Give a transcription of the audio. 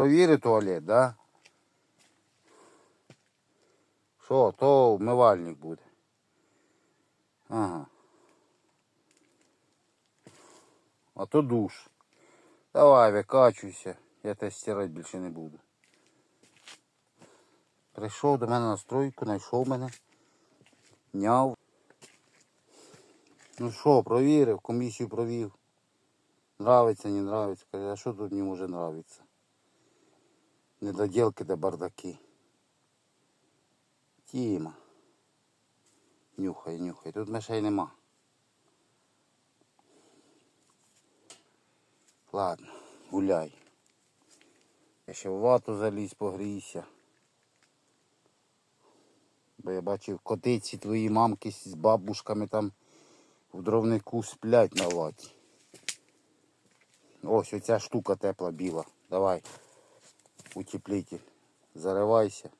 Провіри туалет, да? Що, то вмивальник буде. Ага. А то душ. Давай, викачуйся. Я тебе стирати більше не буду. Прийшов до мене на стройку, знайшов мене. Няв. Ну що, провірив, комісію провів. Нравиться, не нравиться. Каже, а що тут не може нравиться? Недоділки да бардаки. Тіма. Нюхай, нюхай. Тут мишей нема. Ладно, гуляй. Я ще в вату заліз, погрійся. Бо я бачив котиці твої мамки з бабушками там в дровнику сплять на ваті. Ось оця штука тепла біла. Давай. Утеплитель. Заривайся.